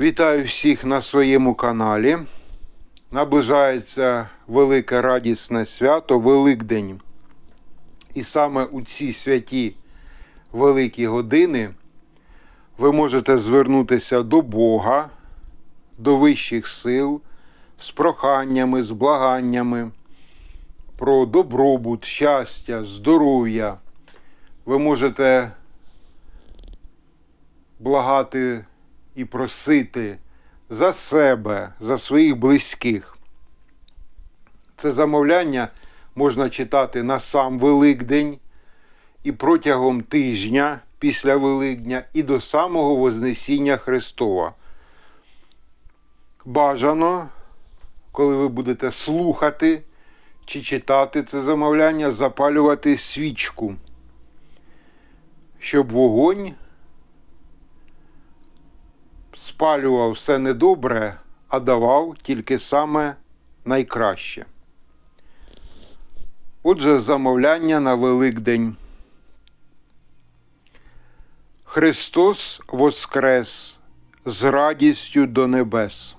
Вітаю всіх на своєму каналі. Наближається велике радісне свято Великдень. І саме у ці святі великі години ви можете звернутися до Бога, до вищих сил з проханнями, з благаннями про добробут, щастя, здоров'я. Ви можете благати і просити за себе, за своїх близьких. Це замовляння можна читати на сам Великдень і протягом тижня після Великдня і до самого Вознесіння Христова. Бажано, коли ви будете слухати чи читати це замовляння, запалювати свічку, щоб вогонь спалював все недобре, а давав тільки саме найкраще. Отже, замовляння на Великдень. Христос воскрес з радістю до небес.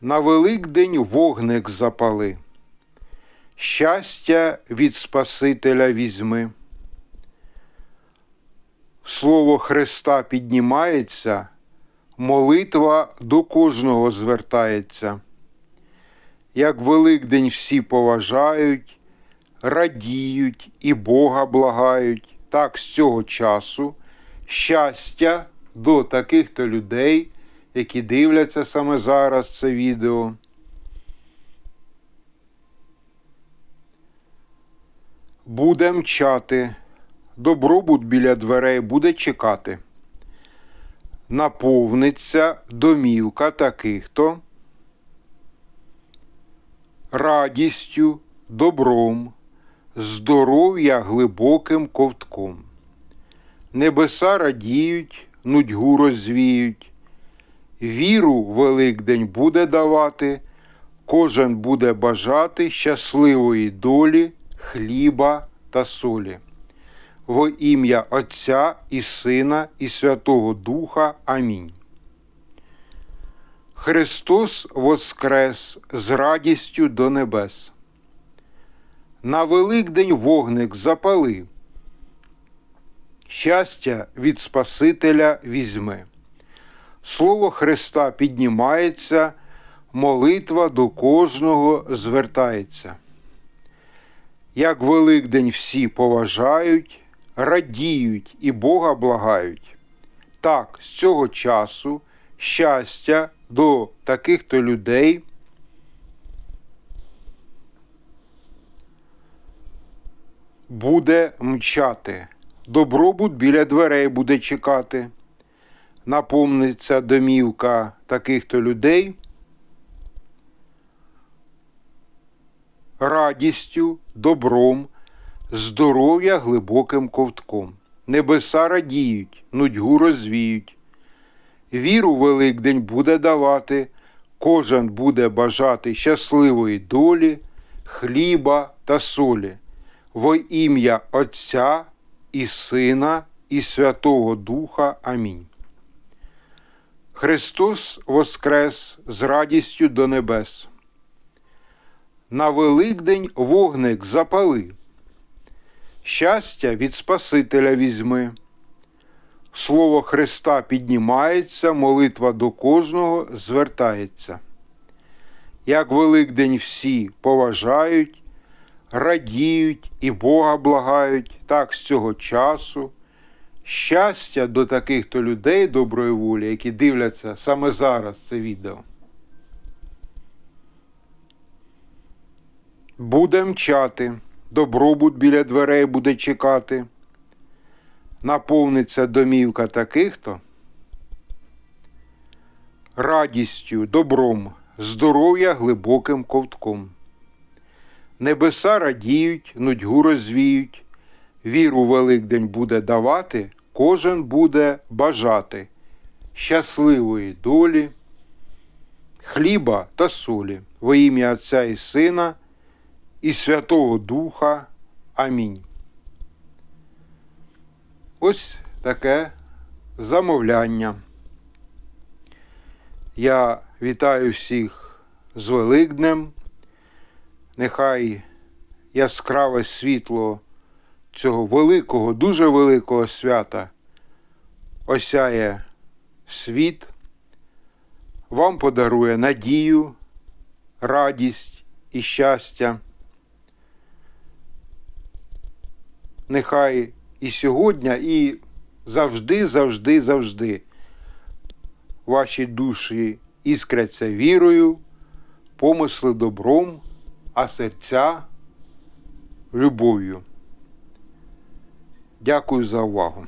На Великдень вогник запали, щастя від Спасителя візьми. Слово Христа піднімається, молитва до кожного звертається. Як Великдень всі поважають, радіють і Бога благають, так з цього часу щастя до таких то людей, які дивляться саме зараз це відео. Буде мчати добробут біля дверей буде чекати. Наповниться домівка таких-то радістю, добром, здоров'я глибоким ковтком. Небеса радіють, нудьгу розвіють, віру Великдень буде давати, кожен буде бажати щасливої долі, хліба та солі во ім'я Отця і Сина, і Святого Духа. Амінь. Христос воскрес з радістю до небес. На Великдень вогник запали. Щастя від Спасителя візьми. Слово Христа піднімається, молитва до кожного звертається. Як Великдень всі поважають, радіють і Бога благають. Так, з цього часу щастя до таких то людей. Буде мчати, добробут біля дверей буде чекати, наповниться домівка таких то людей радістю, добром, здоров'я глибоким ковтком. Небеса радіють, нудьгу розвіють. Віру Великдень буде давати, кожен буде бажати щасливої долі, хліба та солі, во ім'я Отця і Сина, і Святого Духа. Амінь. Христос воскрес з радістю до небес. На Великдень вогник запали щастя від Спасителя візьми. Слово Христа піднімається, молитва до кожного звертається. Як Великдень всі поважають, радіють і Бога благають, так з цього часу. Щастя до таких то людей доброї волі, які дивляться саме зараз це відео. Буде мчати добробут біля дверей буде чекати. Наповниться домівка таких-то радістю, добром, здоров'я глибоким ковтком. Небеса радіють, нудьгу розвіють, віру Великдень буде давати, кожен буде бажати щасливої долі, хліба та солі во ім'я Отця і Сина і Святого Духа. Амінь. Ось таке замовляння. Я вітаю всіх з Великднем. Нехай яскраве світло цього великого, дуже великого свята осяє світ, вам подарує надію, радість і щастя. Нехай і сьогодні, і завжди, завжди, завжди ваші душі іскряться вірою, помисли добром, а серця любов'ю. Дякую за увагу.